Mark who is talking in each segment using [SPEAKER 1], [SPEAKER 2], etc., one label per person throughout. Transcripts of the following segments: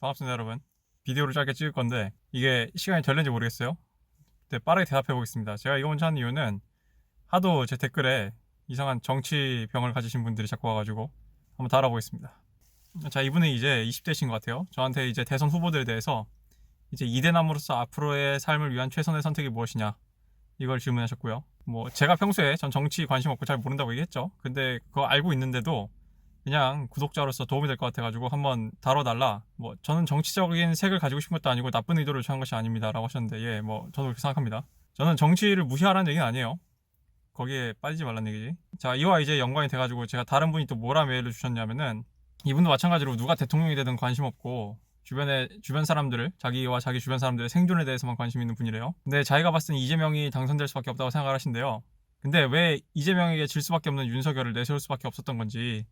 [SPEAKER 1] 반갑습니다 여러분. 비디오를 짧게 찍을 건데 이게 시간이 될는지 모르겠어요. 네, 빠르게 대답해 보겠습니다. 제가 이거 먼저 하는 이유는 하도 제 댓글에 이상한 정치병을 가지신 분들이 자꾸 와가지고 한번 달아보겠습니다. 자 이분은 이제 20대신 것 같아요. 저한테 이제 대선 후보들에 대해서 이제 이대남으로서 앞으로의 삶을 위한 최선의 선택이 무엇이냐 이걸 질문하셨고요. 뭐 제가 평소에 전 정치 관심 없고 잘 모른다고 얘기했죠. 근데 그거 알고 있는데도 그냥 구독자로서 도움이 될 것 같아가지고 한번 다뤄달라. 뭐 저는 정치적인 색을 가지고 싶은 것도 아니고 나쁜 의도를 취한 것이 아닙니다라고 하셨는데 예, 뭐 저도 그렇게 생각합니다. 저는 정치를 무시하라는 얘기는 아니에요. 거기에 빠지지 말라는 얘기지. 자 이와 이제 연관이 돼가지고 제가 다른 분이 또 뭐라 메일을 주셨냐면은 이분도 마찬가지로 누가 대통령이 되든 관심 없고 주변에 주변 사람들을 자기와 자기 주변 사람들의 생존에 대해서만 관심 있는 분이래요. 근데 자기가 봤을 땐 이재명이 당선될 수밖에 없다고 생각을 하신대요. 근데 왜 이재명에게 질 수밖에 없는 윤석열을 내세울 수밖에 없었던 건지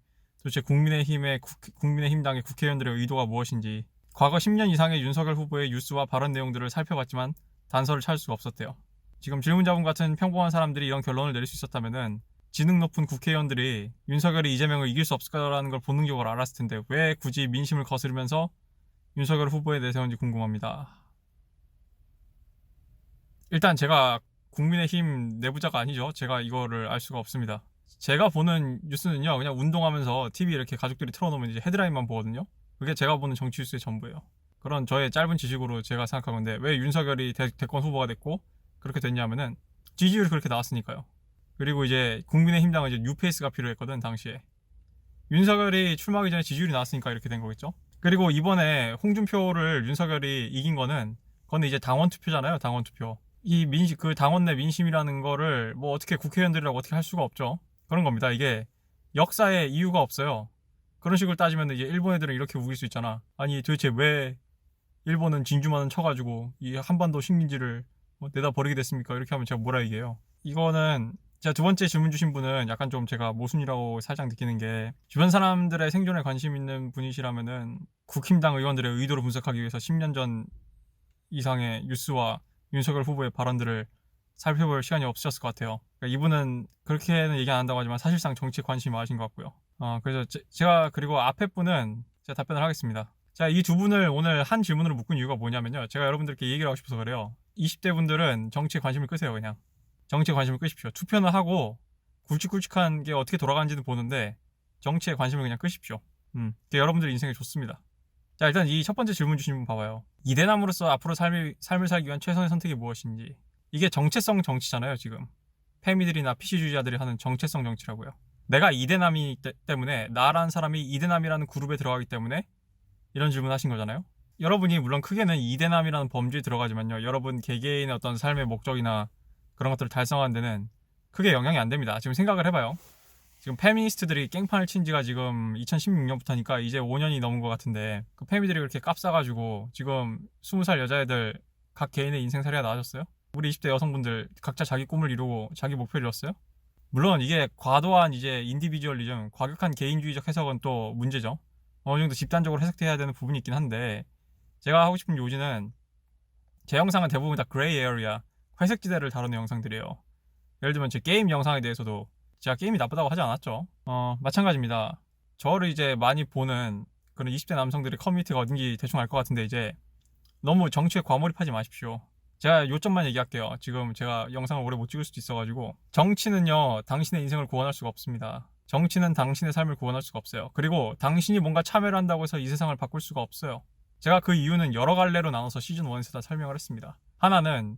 [SPEAKER 1] 도대체 국민의힘의 국, 국민의힘당의 국회의원들의 의도가 무엇인지 과거 10년 이상의 윤석열 후보의 뉴스와 발언 내용들을 살펴봤지만 단서를 찾을 수가 없었대요. 지금 질문자분 같은 평범한 사람들이 이런 결론을 내릴 수 있었다면은 지능 높은 국회의원들이 윤석열이 이재명을 이길 수 없을 거라는 걸 본능적으로 알았을 텐데 왜 굳이 민심을 거스르면서 윤석열 후보에 내세운지 궁금합니다. 일단 제가 국민의힘 내부자가 아니죠. 제가 이거를 알 수가 없습니다. 제가 보는 뉴스는요, 그냥 운동하면서 TV 이렇게 가족들이 틀어놓으면 이제 헤드라인만 보거든요. 그게 제가 보는 정치 뉴스의 전부예요. 그런 저의 짧은 지식으로 제가 생각하건데 왜 윤석열이 대, 대권 후보가 됐고 그렇게 됐냐면은 지지율이 그렇게 나왔으니까요. 그리고 이제 국민의힘당은 이제 뉴페이스가 필요했거든 당시에. 윤석열이 출마하기 전에 지지율이 나왔으니까 이렇게 된 거겠죠. 그리고 이번에 홍준표를 윤석열이 이긴 거는 그건 이제 당원 투표잖아요. 당원 투표. 이 민심 그 당원 내 민심이라는 거를 뭐 어떻게 국회의원들이라고 어떻게 할 수가 없죠. 그런 겁니다. 이게 역사에 이유가 없어요. 그런 식으로 따지면 이제 일본 애들은 이렇게 우길 수 있잖아. 아니 도대체 왜 일본은 진주만은 쳐가지고 이 한반도 식민지를 뭐 내다 버리게 됐습니까? 이렇게 하면 제가 뭐라 얘기해요. 이거는 제가 두 번째 질문 주신 분은 약간 좀 제가 모순이라고 살짝 느끼는 게 주변 사람들의 생존에 관심 있는 분이시라면은 국힘당 의원들의 의도를 분석하기 위해서 10년 전 이상의 뉴스와 윤석열 후보의 발언들을 살펴볼 시간이 없으셨을 것 같아요. 그러니까 이분은 그렇게는 얘기 안 한다고 하지만 사실상 정치에 관심이 많으신 것 같고요. 어, 그래서 제, 제가 그리고 앞에 분은 제가 답변을 하겠습니다. 자, 이 두 분을 오늘 한 질문으로 묶은 이유가 뭐냐면요. 제가 여러분들께 얘기를 하고 싶어서 그래요. 20대 분들은 정치에 관심을 끄세요, 그냥. 정치에 관심을 끄십시오. 투표는 하고 굵직굵직한 게 어떻게 돌아가는지는 보는데 정치에 관심을 그냥 끄십시오. 음, 그게 여러분들 인생에 좋습니다. 자, 일단 이 첫 번째 질문 주신 분 봐봐요. 이대남으로서 앞으로 삶을, 삶을 살기 위한 최선의 선택이 무엇인지. 이게 정체성 정치잖아요, 지금. 페미들이나 PC주의자들이 하는 정체성 정치라고요. 내가 이대남이 때, 때문에 나라는 사람이 이대남이라는 그룹에 들어가기 때문에 이런 질문 하신 거잖아요. 여러분이 물론 크게는 이대남이라는 범주에 들어가지만요. 여러분 개개인의 어떤 삶의 목적이나 그런 것들을 달성하는 데는 크게 영향이 안 됩니다. 지금 생각을 해봐요. 지금 페미니스트들이 깽판을 친 지가 지금 2016년부터니까 이제 5년이 넘은 것 같은데 그 페미들이 그렇게 깝싸가지고 지금 20살 여자애들 각 개인의 인생살이가 나아졌어요? 우리 20대 여성분들 각자 자기 꿈을 이루고 자기 목표를 이뤘어요? 물론 이게 과도한 이제 인디비주얼리즘, 과격한 개인주의적 해석은 또 문제죠. 어느 정도 집단적으로 해석돼야 되는 부분이 있긴 한데 제가 하고 싶은 요지는 제 영상은 대부분 다 그레이 에어리아, 회색 지대를 다루는 영상들이에요. 예를 들면 제 게임 영상에 대해서도 제가 게임이 나쁘다고 하지 않았죠. 어, 마찬가지입니다. 저를 이제 많이 보는 그런 20대 남성들의 커뮤니티가 어딘지 대충 알 것 같은데 이제 너무 정치에 과몰입하지 마십시오. 제가 요점만 얘기할게요. 지금 제가 영상을 오래 못 찍을 수도 있어가지고 정치는요 당신의 인생을 구원할 수가 없습니다. 정치는 당신의 삶을 구원할 수가 없어요. 그리고 당신이 뭔가 참여를 한다고 해서 이 세상을 바꿀 수가 없어요. 제가 그 이유는 여러 갈래로 나눠서 시즌 1에서 다 설명을 했습니다. 하나는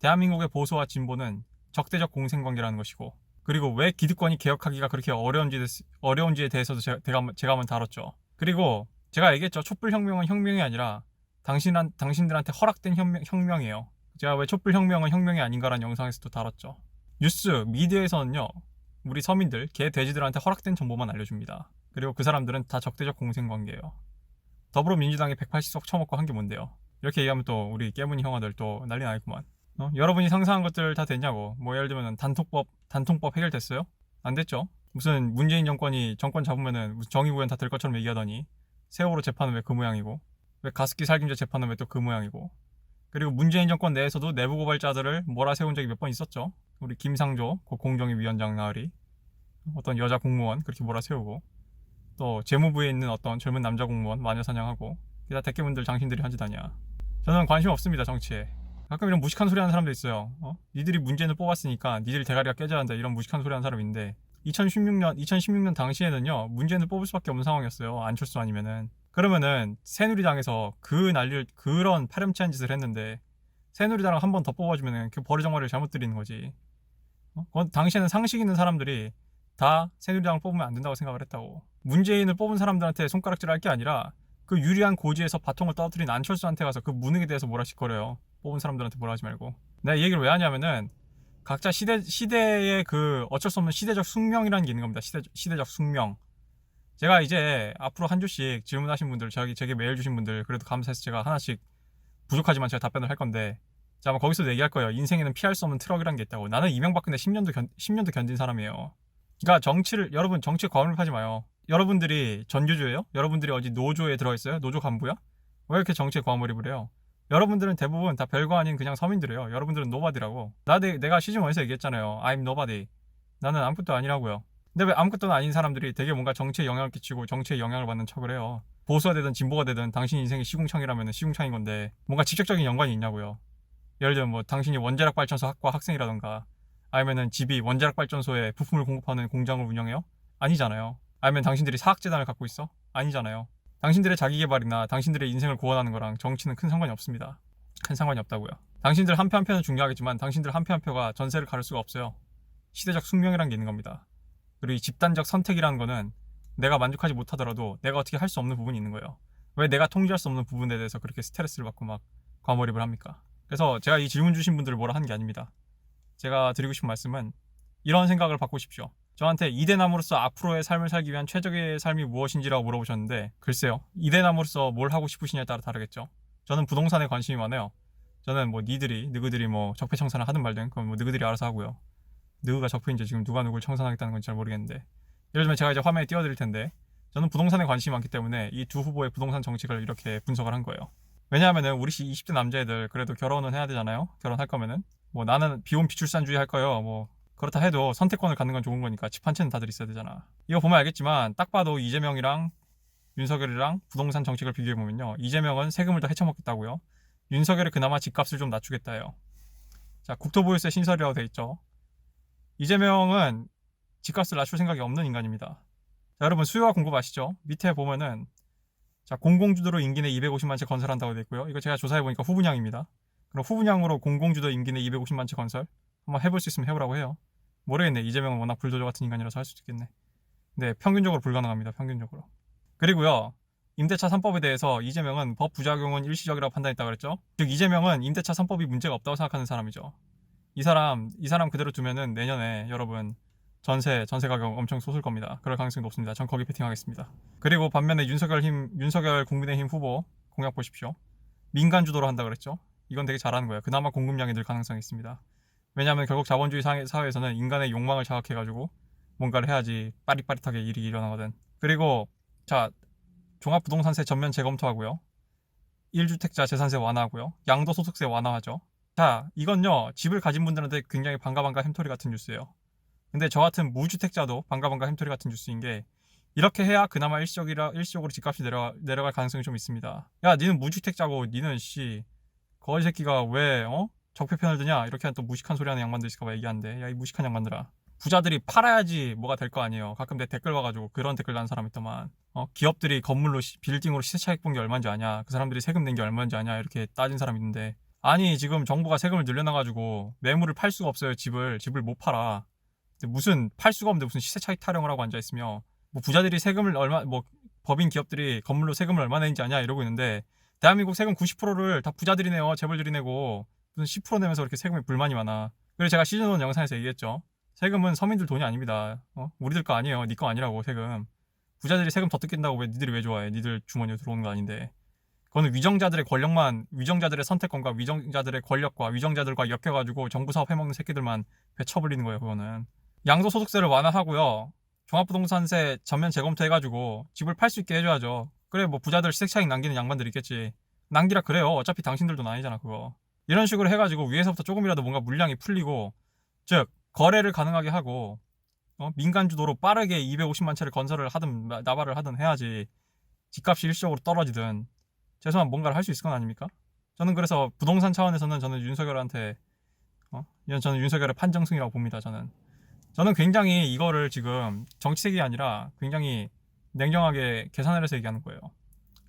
[SPEAKER 1] 대한민국의 보수와 진보는 적대적 공생관계라는 것이고 그리고 왜 기득권이 개혁하기가 그렇게 어려운지, 어려운지에 대해서도 제가, 제가, 한번 다뤘죠. 그리고 제가 얘기했죠. 촛불 혁명은 혁명이 아니라 당신한, 당신들한테 허락된 혁명, 혁명이에요. 제가 왜 촛불혁명은 혁명이 아닌가라는 영상에서도 다뤘죠. 뉴스, 미디어에서는요. 우리 서민들, 개, 돼지들한테 허락된 정보만 알려줍니다. 그리고 그 사람들은 다 적대적 공생관계예요. 더불어민주당이 180석 쳐먹고 한 게 뭔데요? 이렇게 얘기하면 또 우리 깨문이 형아들 또 난리 나겠구만. 어? 여러분이 상상한 것들 다 됐냐고. 뭐 예를 들면 단톡법, 단통법 해결됐어요? 안 됐죠? 무슨 문재인 정권이 정권 잡으면은 정의구현 다 될 것처럼 얘기하더니 세월호 재판은 왜 그 모양이고 왜 가습기 살균제 재판은 왜 또 그 모양이고 그리고 문재인 정권 내에서도 내부 고발자들을 몰아세운 적이 몇 번 있었죠. 우리 김상조 그 공정위 위원장 나으리 어떤 여자 공무원 그렇게 몰아세우고 또 재무부에 있는 어떤 젊은 남자 공무원 마녀 사냥하고 기다 대깨문들 당신들이 한 짓 아니야. 저는 관심 없습니다 정치에. 가끔 이런 무식한 소리 하는 사람도 있어요. 어? 니들이 문재인을 뽑았으니까 니들 대가리가 깨져야 한다 이런 무식한 소리 하는 사람이 있는데 2016년 2016년 당시에는요 문재인을 뽑을 수밖에 없는 상황이었어요. 안철수 아니면은 그러면은 새누리당에서 그 난리를 그런 파렴치한 짓을 했는데 새누리당을 한 번 더 뽑아주면은 그 버르장머리를 잘못 들이는 거지. 어? 그건 당시에는 상식 있는 사람들이 다 새누리당을 뽑으면 안 된다고 생각을 했다고. 문재인을 뽑은 사람들한테 손가락질 할게 아니라 그 유리한 고지에서 바통을 떨어뜨린 안철수한테 가서 그 무능에 대해서 뭐라 짓거려요. 뽑은 사람들한테 뭐라 하지 말고. 내가 이 얘기를 왜 하냐면은 각자 시대 시대의 그 어쩔 수 없는 시대적 숙명이라는 게 있는 겁니다. 시대 시대적 숙명. 제가 이제 앞으로 한 주씩 질문하신 분들, 저기 제게 메일 주신 분들 그래도 감사해서 제가 하나씩 부족하지만 제가 답변을 할 건데 자, 아마 거기서도 얘기할 거예요. 인생에는 피할 수 없는 트럭이라는 게 있다고. 나는 이명박근혜 10년도 견, 10년도 견딘 사람이에요. 그러니까 정치를 여러분 정치에 과몰입하지 마요. 여러분들이 전교조예요? 여러분들이 어디 노조에 들어 있어요? 노조 간부야? 왜 이렇게 정치에 과몰입을 해요? 여러분들은 대부분 다 별거 아닌 그냥 서민들이에요. 여러분들은 노바디라고. 나 내, 내가 시즌 1에서 얘기했잖아요. I'm nobody. 나는 아무것도 아니라고요. 근데 왜 아무것도 아닌 사람들이 되게 뭔가 정치에 영향을 끼치고 정치에 영향을 받는 척을 해요. 보수가 되든 진보가 되든 당신 인생이 시궁창이라면 시궁창인 건데 뭔가 직접적인 연관이 있냐고요. 예를 들면 뭐 당신이 원자력 발전소 학과 학생이라던가 아니면은 집이 원자력 발전소에 부품을 공급하는 공장을 운영해요? 아니잖아요. 아니면 당신들이 사학재단을 갖고 있어? 아니잖아요. 당신들의 자기개발이나 당신들의 인생을 구원하는 거랑 정치는 큰 상관이 없습니다. 큰 상관이 없다고요. 당신들 한 표 한 표는 중요하겠지만 당신들 한 표 한 표가 전세를 가를 수가 없어요. 시대적 숙명이라는 게 있는 겁니다. 그리고 이 집단적 선택이라는 거는 내가 만족하지 못하더라도 내가 어떻게 할 수 없는 부분이 있는 거예요. 왜 내가 통제할 수 없는 부분에 대해서 그렇게 스트레스를 받고 막 과몰입을 합니까? 그래서 제가 이 질문 주신 분들을 뭐라 하는 게 아닙니다. 제가 드리고 싶은 말씀은 이런 생각을 바꾸십시오. 저한테 이대남으로서 앞으로의 삶을 살기 위한 최적의 삶이 무엇인지라고 물어보셨는데 글쎄요. 이대남으로서 뭘 하고 싶으시냐에 따라 다르겠죠. 저는 부동산에 관심이 많아요. 저는 뭐 니들이 느그들이 뭐 적폐청산을 하든 말든 그건 뭐 느그들이 알아서 하고요. 느그가 적폐인지 지금 누가 누굴 청산하겠다는 건잘 모르겠는데 예를 들면 제가 이제 화면에 띄워드릴 텐데 저는 부동산에 관심이 많기 때문에 이 두 후보의 부동산 정책을 이렇게 분석을 한 거예요. 왜냐하면은 우리 20대 남자애들 그래도 결혼은 해야 되잖아요. 결혼할 거면은 뭐 나는 비혼 비출산주의 할 거예요. 뭐 그렇다 해도 선택권을 갖는 건 좋은 거니까 집 한 채는 다들 있어야 되잖아. 이거 보면 알겠지만 딱 봐도 이재명이랑 윤석열이랑 부동산 정책을 비교해 보면요. 이재명은 세금을 더 헤쳐먹겠다고요. 윤석열이 그나마 집값을 좀 낮추겠다요. 자, 국토보유세 신설이라고 돼 있죠. 이재명은 집값을 낮출 생각이 없는 인간입니다. 자, 여러분 수요와 공급 아시죠? 밑에 보면은 자, 공공주도로 임기 내 250만 채 건설한다고 돼 있고요. 이거 제가 조사해 보니까 후분양입니다. 그럼 후분양으로 공공주도 임기 내 250만 채 건설 한번 해볼 수 있으면 해보라고 해요. 모르겠네. 이재명은 워낙 불도저 같은 인간이라서 할 수도 있겠네. 네, 평균적으로 불가능합니다. 평균적으로. 그리고요. 임대차 3법에 대해서 이재명은 법 부작용은 일시적이라고 판단했다고 그랬죠. 즉 이재명은 임대차 3법이 문제가 없다고 생각하는 사람이죠. 이 사람 이 사람 그대로 두면은 내년에 여러분 전세 전세 가격 엄청 솟을 겁니다. 그럴 가능성이 높습니다. 전 거기 패팅하겠습니다. 그리고 반면에 윤석열 힘 윤석열 국민의힘 후보 공약 보십시오. 민간 주도로 한다 그랬죠. 이건 되게 잘하는 거예요. 그나마 공급량이 늘 가능성이 있습니다. 왜냐하면 결국 자본주의 사회- 사회에서는 인간의 욕망을 자극해가지고 뭔가를 해야지 빠릿빠릿하게 일이 일어나거든. 그리고 자 종합부동산세 전면 재검토하고요. 1주택자 재산세 완화하고요. 양도소득세 완화하죠. 자 이건요. 집을 가진 분들한테 굉장히 반가 반가 햄토리 같은 뉴스예요. 근데 저 같은 무주택자도 반가 반가 햄토리 같은 뉴스인 게 이렇게 해야 그나마 일시적이라 일시적으로 집값이 내려 내려갈 가능성이 좀 있습니다. 야 니는 무주택자고 니는 씨 거지 새끼가 왜 어? 적폐 편을 드냐? 이렇게 또 무식한 소리 하는 양반들 있을까봐 얘기하는데 야 이 무식한 양반들아. 부자들이 팔아야지 뭐가 될 거 아니에요. 가끔 내 댓글 와가지고 그런 댓글 다는 사람 있더만. 어 기업들이 건물로 시- 빌딩으로 시세 차익 본 게 얼마인지 아냐? 그 사람들이 세금 낸 게 얼마인지 아냐? 이렇게 따진 사람 있는데 아니 지금 정부가 세금을 늘려놔가지고 매물을 팔 수가 없어요 집을. 집을 못 팔아. 근데 무슨 팔 수가 없는데 무슨 시세 차익 타령을 하고 앉아 있으며 뭐 부자들이 세금을 얼마 뭐 법인 기업들이 건물로 세금을 얼마 내는지 아냐 이러고 있는데 대한민국 세금 90%를 다 부자들이 내요 재벌들이 내고. 무슨 10% 내면서 그렇게 세금에 불만이 많아. 그래서 제가 시즌 1 영상에서 얘기했죠. 세금은 서민들 돈이 아닙니다. 어? 우리들 거 아니에요. 니거 아니라고 세금. 부자들이 세금 더 뜯긴다고 왜 니들이 왜 좋아해? 니들 주머니에 들어오는 거 아닌데 그거는 위정자들의 권력만 위정자들의 선택권과 위정자들의 권력과 위정자들과 엮여가지고 정부 사업 해먹는 새끼들만 배쳐버리는 거예요 그거는. 양도소득세를 완화하고요. 종합부동산세 전면 재검토해가지고 집을 팔 수 있게 해줘야죠. 그래 뭐 부자들 시세 차익 남기는 양반들 있겠지. 남기라 그래요. 어차피 당신들 돈 아니잖아 그거. 이런 식으로 해가지고 위에서부터 조금이라도 뭔가 물량이 풀리고 즉 거래를 가능하게 하고 어? 민간 주도로 빠르게 250만 채를 건설을 하든 나- 나발을 하든 해야지. 집값이 일시적으로 떨어지든 최소한 뭔가를 할 수 있을 건 아닙니까? 저는 그래서 부동산 차원에서는 저는 윤석열한테 어? 이건 저는 윤석열의 판정승이라고 봅니다. 저는 저는 굉장히 이거를 지금 정치색이 아니라 굉장히 냉정하게 계산을 해서 얘기하는 거예요.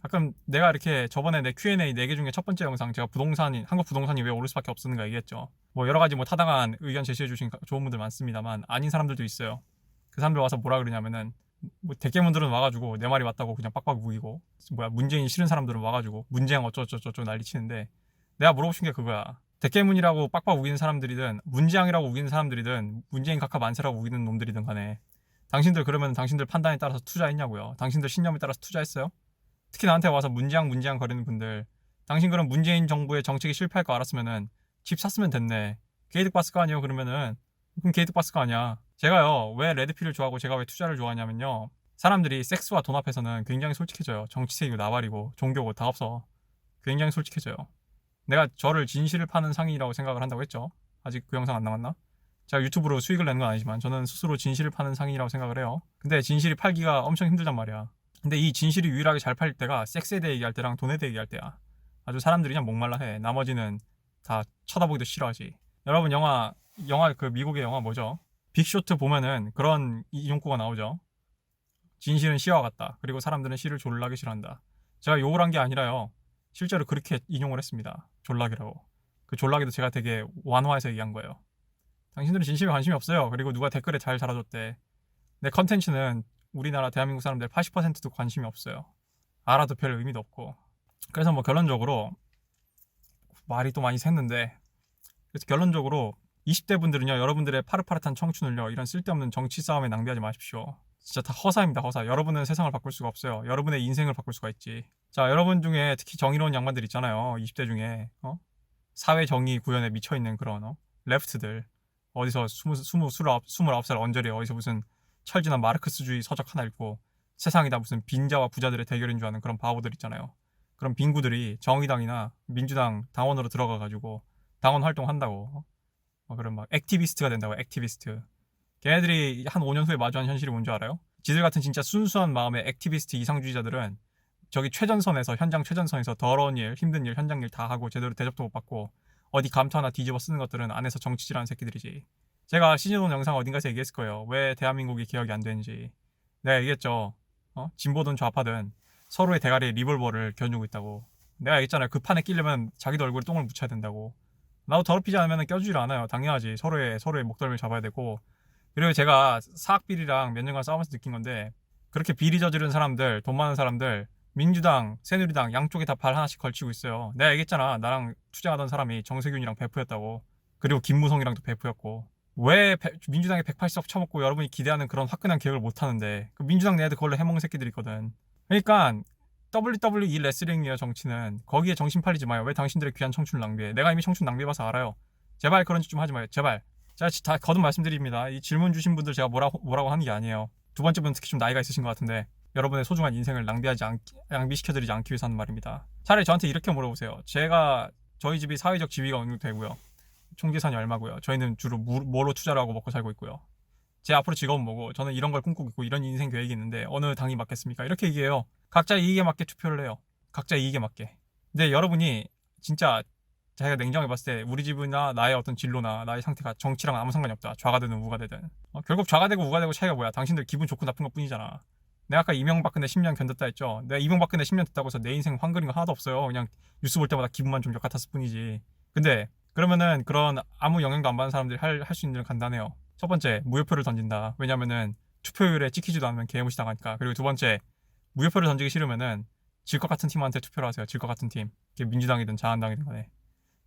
[SPEAKER 1] 가끔 내가 이렇게 저번에 내 Q&A 4개 중에 첫 번째 영상 제가 부동산이 한국 부동산이 왜 오를 수밖에 없었는가 얘기했죠. 뭐 여러 가지 뭐 타당한 의견 제시해 주신 좋은 분들 많습니다만 아닌 사람들도 있어요. 그 사람들 와서 뭐라 그러냐면은 뭐 대깨문들은 와가지고 내 말이 맞다고 그냥 빡빡 우기고 뭐야 문재인 싫은 사람들은 와가지고 문재인 어쩌저쩌저 난리치는데 내가 물어보신 게 그거야. 대깨문이라고 빡빡 우기는 사람들이든 문재앙이라고 우기는 사람들이든 문재인 각하 만세라고 우기는 놈들이든 간에 당신들 그러면 당신들 판단에 따라서 투자했냐고요. 당신들 신념에 따라서 투자했어요? 특히 나한테 와서 문재앙 문재앙 거리는 분들 당신 그럼 문재인 정부의 정책이 실패할 거 알았으면은 집 샀으면 됐네. 게이득 봤을 거 아니에요 그러면은 그럼 게이득 봤을 거 아니야. 제가요 왜 레드필을 좋아하고 제가 왜 투자를 좋아하냐면요 사람들이 섹스와 돈 앞에서는 굉장히 솔직해져요. 정치색이고 나발이고 종교고 다 없어. 굉장히 솔직해져요. 내가 저를 진실을 파는 상인이라고 생각을 한다고 했죠. 아직 그 영상 안 나왔나? 제가 유튜브로 수익을 내는 건 아니지만 저는 스스로 진실을 파는 상인이라고 생각을 해요. 근데 진실이 팔기가 엄청 힘들단 말이야. 근데 이 진실이 유일하게 잘 팔릴 때가 섹스에 대해 얘기할 때랑 돈에 대해 얘기할 때야. 아주 사람들이 그냥 목말라 해. 나머지는 다 쳐다보기도 싫어하지. 여러분 영화 영화 그 미국의 영화 뭐죠? 빅쇼트 보면은 그런 이용구가 나오죠. 진실은 시와 같다. 그리고 사람들은 시를 졸라게 싫어한다. 제가 욕을 한 게 아니라요. 실제로 그렇게 인용을 했습니다. 졸라기라고. 그 졸라기도 제가 되게 완화해서 얘기한 거예요. 당신들은 진실에 관심이 없어요. 그리고 누가 댓글에 잘 달아줬대. 내 컨텐츠는 우리나라 대한민국 사람들 80%도 관심이 없어요. 알아도 별 의미도 없고. 그래서 뭐 결론적으로 말이 또 많이 샜는데 그래서 결론적으로 20대 분들은요 여러분들의 파릇파릇한 청춘을요 이런 쓸데없는 정치 싸움에 낭비하지 마십시오. 진짜 다 허사입니다 허사. 여러분은 세상을 바꿀 수가 없어요. 여러분의 인생을 바꿀 수가 있지. 자 여러분 중에 특히 정의로운 양반들 있잖아요. 20대 중에 어? 사회 정의 구현에 미쳐 있는 그런 어? 레프트들 어디서 20, 20, 29, 29살 언저리 어디서 무슨 철진한 마르크스주의 서적 하나 읽고 세상이 다 무슨 빈자와 부자들의 대결인 줄 아는 그런 바보들 있잖아요. 그런 빈구들이 정의당이나 민주당 당원으로 들어가 가지고 당원 활동한다고 어, 그런 막 액티비스트가 된다고 액티비스트. 걔네들이 한 5년 후에 마주한 현실이 뭔지 알아요? 지들 같은 진짜 순수한 마음의 액티비스트 이상주의자들은 저기 최전선에서 현장 최전선에서 더러운 일, 힘든 일, 현장 일 다 하고 제대로 대접도 못 받고 어디 감투 하나 뒤집어 쓰는 것들은 안에서 정치질하는 새끼들이지. 제가 시즌1 영상 어딘가에서 얘기했을 거예요. 왜 대한민국이 개혁이 안 되는지. 내가 얘기했죠. 어? 진보든 좌파든 서로의 대가리에 리볼버를 겨누고 있다고. 내가 얘기했잖아요. 그 판에 끼려면 자기도 얼굴에 똥을 묻혀야 된다고. 나도 더럽히지 않으면 껴주질 않아요. 당연하지. 서로의 서로의 목덜미를 잡아야 되고. 그리고 제가 사학비리랑 몇 년간 싸우면서 느낀 건데 그렇게 비리 저지른 사람들, 돈 많은 사람들, 민주당, 새누리당 양쪽에 다 발 하나씩 걸치고 있어요. 내가 얘기했잖아. 나랑 투쟁하던 사람이 정세균이랑 베프였다고. 그리고 김무성이랑도 베프였고. 왜 배- 민주당이 180석 쳐먹고 여러분이 기대하는 그런 화끈한 개혁을 못 하는데 그 민주당 내한테 그걸로 해먹는 새끼들이 있거든. 그러니까 WWE 레슬링이에요 정치는 거기에 정신 팔리지 마요. 왜 당신들의 귀한 청춘을 낭비해? 내가 이미 청춘 낭비해봐서 알아요. 제발 그런 짓 좀 하지 마요. 제발. 지- 다 거듭 말씀드립니다. 이 질문 주신 분들 제가 뭐라고 뭐라고 하는 게 아니에요. 두 번째 분은 특히 좀 나이가 있으신 것 같은데 여러분의 소중한 인생을 낭비하지 않, 낭비시켜드리지 않기 위해서 하는 말입니다. 차라리 저한테 이렇게 물어보세요. 제가 저희 집이 사회적 지위가 어느 되고요. 총재산이 얼마고요. 저희는 주로 무- 뭐로 투자를 하고 먹고 살고 있고요. 제 앞으로 직업은 뭐고 저는 이런 걸 꿈꾸고 있고 이런 인생 계획이 있는데 어느 당이 맞겠습니까? 이렇게 얘기해요. 각자 이익에 맞게 투표를 해요. 각자 이익에 맞게. 근데 여러분이 진짜 자기가 냉정해 봤을 때 우리 집이나 나의 어떤 진로나 나의 상태가 정치랑 아무 상관이 없다. 좌가 되든 우가 되든. 어, 결국 좌가 되고 우가 되고 차이가 뭐야? 당신들 기분 좋고 나쁜 것 뿐이잖아. 내가 아까 이명박근혜 10년 견뎠다 했죠. 내가 이명박근혜 10년 됐다고 해서 내 인생 황그린 거 하나도 없어요. 그냥 뉴스 볼 때마다 기분만 좀 역같았을 뿐이지. 근데 그러면은 그런 아무 영향도 안 받는 사람들이 할할수 있는 일은 간단해요. 첫 번째 무효표를 던진다. 왜냐면은 투표율에 찍히지도 않으면 개무시 당하니까. 그리고 두 번째 무효표를 던지기 싫으면은 질 것 같은 팀한테 투표를 하세요. 질 것 같은 팀. 민주당이든 자한당이든 간에.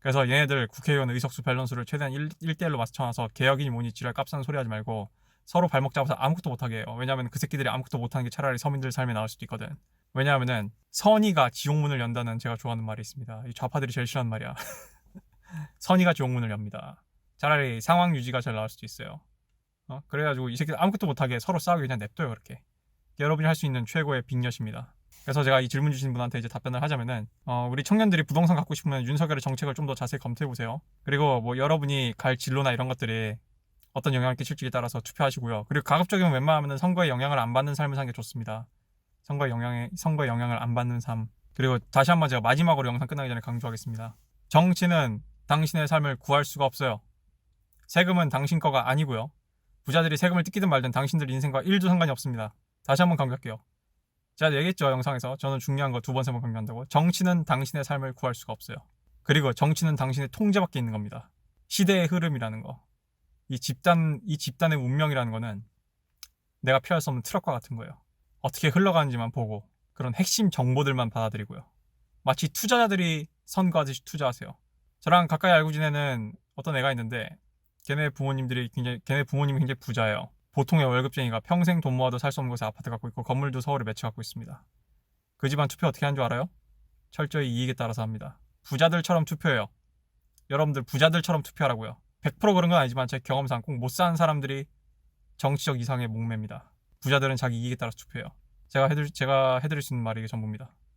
[SPEAKER 1] 그래서 얘네들 국회의원 의석수 밸런스를 최대한 1, 1대1로 맞춰놔서 개혁이니 뭐니 지랄 값싼 소리 하지 말고 서로 발목 잡아서 아무것도 못하게 해요. 왜냐하면 그 새끼들이 아무것도 못하는 게 차라리 서민들 삶에 나을 수도 있거든. 왜냐하면은 선의가 지옥문을 연다는 제가 좋아하는 말이 있습니다. 이 좌파들이 제일 싫어하는 말이야. 선의가 지옥문을 엽니다. 차라리 상황 유지가 제일 나을 수도 있어요. 어? 그래가지고 이 새끼들 아무것도 못하게 서로 싸우게 그냥 냅둬요 그렇게. 여러분이 할 수 있는 최고의 빅엿입니다. 그래서 제가 이 질문 주신 분한테 이제 답변을 하자면은 어, 우리 청년들이 부동산 갖고 싶으면 윤석열의 정책을 좀 더 자세히 검토해 보세요. 그리고 뭐 여러분이 갈 진로나 이런 것들이 어떤 영향을 끼칠지에 따라서 투표하시고요. 그리고 가급적이면 웬만하면 선거에 영향을 안 받는 삶을 사는 게 좋습니다. 선거에 영향에 선거에 영향을 안 받는 삶. 그리고 다시 한번 제가 마지막으로 영상 끝나기 전에 강조하겠습니다. 정치는 당신의 삶을 구할 수가 없어요. 세금은 당신 거가 아니고요. 부자들이 세금을 뜯기든 말든 당신들 인생과 1도 상관이 없습니다. 다시 한번 강조할게요. 제가 얘기했죠 영상에서 저는 중요한 거 두 번 세 번 강조한다고 정치는 당신의 삶을 구할 수가 없어요. 그리고 정치는 당신의 통제밖에 있는 겁니다. 시대의 흐름이라는 거. 이 집단 이 집단의 운명이라는 거는 내가 피할 수 없는 트럭과 같은 거예요. 어떻게 흘러가는지만 보고 그런 핵심 정보들만 받아들이고요. 마치 투자자들이 선거하듯이 투자하세요. 저랑 가까이 알고 지내는 어떤 애가 있는데 걔네 부모님들이 굉장히 걔네 부모님이 굉장히 부자예요. 보통의 월급쟁이가 평생 돈 모아도 살 수 없는 곳에 아파트 갖고 있고 건물도 서울에 몇채 갖고 있습니다. 그 집안 투표 어떻게 하는 줄 알아요? 철저히 이익에 따라서 합니다. 부자들처럼 투표해요. 여러분들 부자들처럼 투표하라고요. 100% 그런 건 아니지만 제 경험상 꼭 못 사는 사람들이 정치적 이상의 목매입니다. 부자들은 자기 이익에 따라서 투표해요. 제가 해드릴, 제가 해드릴 수 있는 말이 이게 전부입니다.